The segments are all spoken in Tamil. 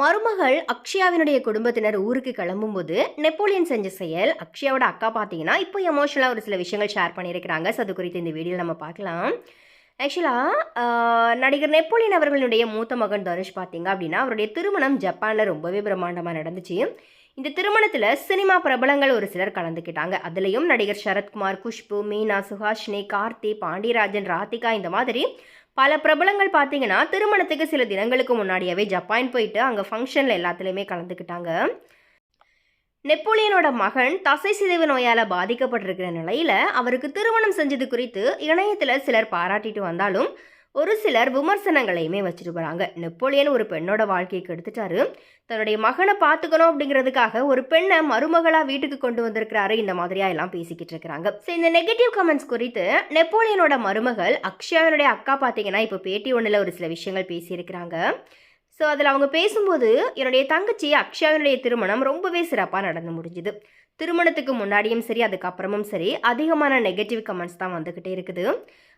மருமகள் அக்ஷயாவினுடைய குடும்பத்தினர் ஊருக்கு கிளம்பும்போது நெப்போலியன் செஞ்ச செயல். அக்ஷயாவோட அக்கா பார்த்தீங்கன்னா இப்போ எமோஷனலாக ஒரு சில விஷயங்கள் ஷேர் பண்ணியிருக்கிறாங்க. ஸோ அது குறித்து இந்த வீடியோவில் நம்ம பார்க்கலாம். ஆக்சுவலாக நடிகர் நெப்போலியன் அவர்களுடைய மூத்த மகன் தனுஷ் பார்த்தீங்க அப்படின்னா அவருடைய திருமணம் ஜப்பானில் ரொம்பவே பிரம்மாண்டமாக நடந்துச்சு. இந்த திருமணத்தில் சினிமா பிரபலங்கள் ஒரு சிலர் கலந்துக்கிட்டாங்க. அதுலேயும் நடிகர் சரத்குமார் குஷ்பு மீனா சுஹாஷினி கார்த்தி பாண்டியராஜன் ராதிகா இந்த மாதிரி பல பிரபலங்கள் பார்த்தீங்கன்னா திருமணத்துக்கு சில தினங்களுக்கு முன்னாடியாவே ஜப்பான் போயிட்டு அங்கே ஃபங்க்ஷனில் எல்லாத்துலேயுமே கலந்துக்கிட்டாங்க. நெப்போலியனோட மகன் தசை சிதைவு நோயால் பாதிக்கப்பட்டிருக்கிற நிலையில் அவருக்கு திருமணம் செஞ்சது குறித்து இணையத்தில் சிலர் பாராட்டிட்டு வந்தாலும் ஒரு சிலர் விமர்சனங்களையுமே வச்சுட்டு வராங்க நெப்போலியன் ஒரு பெண்ணோட வாழ்க்கையை கெடுத்துட்டாரு தன்னுடைய மகனை பார்த்துக்கணும் அப்படிங்கிறதுக்காக ஒரு பெண்ணை மருமகளாக வீட்டுக்கு கொண்டு வந்திருக்கிறாரு. இந்த மாதிரியா எல்லாம் பேசிக்கிட்டு இருக்கிறாங்க. ஸோ இந்த நெகட்டிவ் கமெண்ட்ஸ் குறித்து நெப்போலியனோட மருமகள் அக்ஷயாவினுடைய அக்கா பார்த்தீங்கன்னா இப்போ பேட்டி ஒன்றில் ஒரு சில விஷயங்கள் பேசியிருக்கிறாங்க. ஸோ அதில் அவங்க பேசும்போது என்னுடைய தங்கச்சி அக்ஷயாவினுடைய திருமணம் ரொம்பவே சிறப்பாக நடந்து முடிஞ்சுது. திருமணத்துக்கு முன்னாடியும் சரி அதுக்கப்புறமும் சரி அதிகமான நெகட்டிவ் கமெண்ட்ஸ் தான் வந்துக்கிட்டே இருக்குது.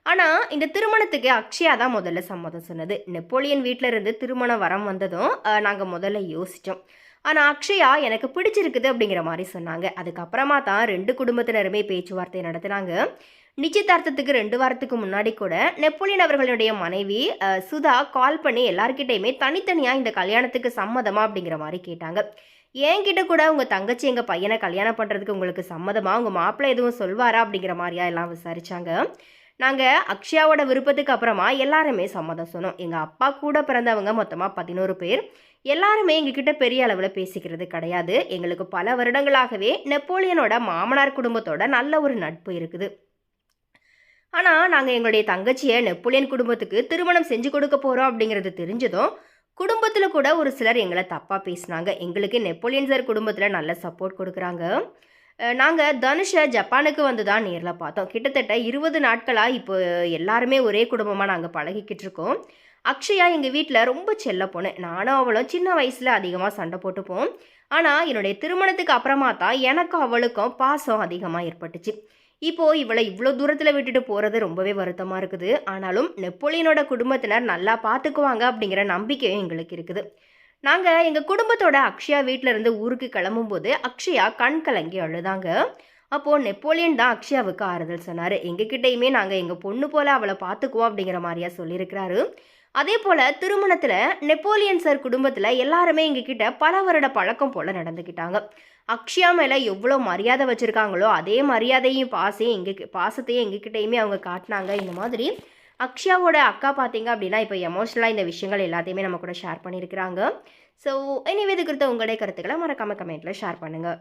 ஆனால் இந்த திருமணத்துக்கு அக்ஷயா தான் முதல்ல சம்மதம் சொன்னது. நெப்போலியன் வீட்டில் இருந்து திருமண வரம் வந்ததும் நாங்கள் முதல்ல யோசித்தோம் ஆனால் அக்ஷயா எனக்கு பிடிச்சிருக்குது அப்படிங்கிற மாதிரி சொன்னாங்க. அதுக்கப்புறமா தான் ரெண்டு குடும்பத்தினருமே பேச்சுவார்த்தை நடத்தினாங்க. நிச்சயதார்த்தத்துக்கு ரெண்டு வாரத்துக்கு முன்னாடி கூட நெப்போலியன் அவர்களுடைய மனைவி சுதா கால் பண்ணி எல்லார்கிட்டையுமே தனித்தனியாக இந்த கல்யாணத்துக்கு சம்மதமா அப்படிங்கிற மாதிரி கேட்டாங்க. என்கிட்ட கூட உங்கள் தங்கச்சி எங்கள் பையனை கல்யாணம் பண்ணுறதுக்கு உங்களுக்கு சம்மதமாக உங்கள் மாப்பிள்ளை எதுவும் சொல்வாரா? அப்படிங்கிற மாதிரியா எல்லாம் விசாரித்தாங்க நாங்கள் அக்ஷயாவோட விருப்பத்துக்கு அப்புறமா எல்லாருமே சம்மதம் சொன்னோம். எங்கள் அப்பா கூட பிறந்தவங்க மொத்தமாக பதினோரு பேர். எல்லாருமே எங்ககிட்ட பெரிய அளவில் பேசிக்கிறது கிடையாது. எங்களுக்கு பல வருடங்களாகவே நெப்போலியனோட மாமனார் குடும்பத்தோட நல்ல ஒரு நட்பு இருக்குது. ஆனால் நாங்கள் எங்களுடைய தங்கச்சியை நெப்போலியன் குடும்பத்துக்கு திருமணம் செஞ்சு கொடுக்க போகிறோம் அப்படிங்கிறது தெரிஞ்சதும் குடும்பத்தில் கூட ஒரு சிலர் எங்களை தப்பாக பேசினாங்க. எங்களுக்கு நெப்போலியன் சார் குடும்பத்தில் நல்ல சப்போர்ட் கொடுக்குறாங்க. நாங்கள் தனுஷை ஜப்பானுக்கு வந்து தான் நேரில் பார்த்தோம். கிட்டத்தட்ட இருபது நாட்களாக இப்போ எல்லாருமே ஒரே குடும்பமாக நாங்கள் பழகிக்கிட்டு இருக்கோம். அக்ஷயா எங்கள் வீட்டில் ரொம்ப செல்ல போனேன் நானும் அவளும் சின்ன வயசில் அதிகமாக சண்டை போட்டுப்போம். ஆனால் என்னுடைய திருமணத்துக்கு அப்புறமா தான் எனக்கும் அவளுக்கும் பாசம் அதிகமாக ஏற்பட்டுச்சு. இப்போது இவளை இவ்வளோ தூரத்தில் விட்டுட்டு போகிறது ரொம்பவே வருத்தமாக இருக்குது. ஆனாலும் நெப்போலியனோட குடும்பத்தினர் நல்லா பார்த்துக்குவாங்க அப்படிங்கிற நம்பிக்கையும் எங்களுக்கு இருக்குது. நாங்கள் எங்கள் குடும்பத்தோட அக்ஷயா வீட்டில் இருந்து ஊருக்கு கிளம்பும்போது அக்ஷயா கண் கலங்கி அழுதாங்க. அப்போது நெப்போலியன் தான் அக்ஷயாவுக்கு ஆறுதல் சொன்னார். எங்ககிட்டயுமே நாங்கள் எங்கள் பொண்ணு போல் அவளை பார்த்துக்குவோம் அப்படிங்கிற மாதிரியா சொல்லியிருக்கிறாரு. அதே போல் திருமணத்தில் நெப்போலியன் சார் குடும்பத்தில் எல்லாருமே எங்ககிட்ட பல வருட பழக்கம் போல் நடந்துக்கிட்டாங்க அக்ஷயா மேலே எவ்வளோ மரியாதை வச்சுருக்காங்களோ அதே மரியாதையும் பாசையும் எங்க பாசத்தையும் எங்ககிட்டயுமே அவங்க காட்டினாங்க. இந்த மாதிரி அக்ஷயாவோட அக்கா பார்த்தீங்க அப்படின்னா இப்போ எமோஷ்னலாக இந்த விஷயங்கள் எல்லாத்தையுமே நம்ம கூட ஷேர் பண்ணியிருக்கிறாங்க ஸோ எனிவே இது குறித்த உங்களுடைய கருத்துக்களை மறக்காம கமெண்ட்டில் ஷேர் பண்ணுங்கள்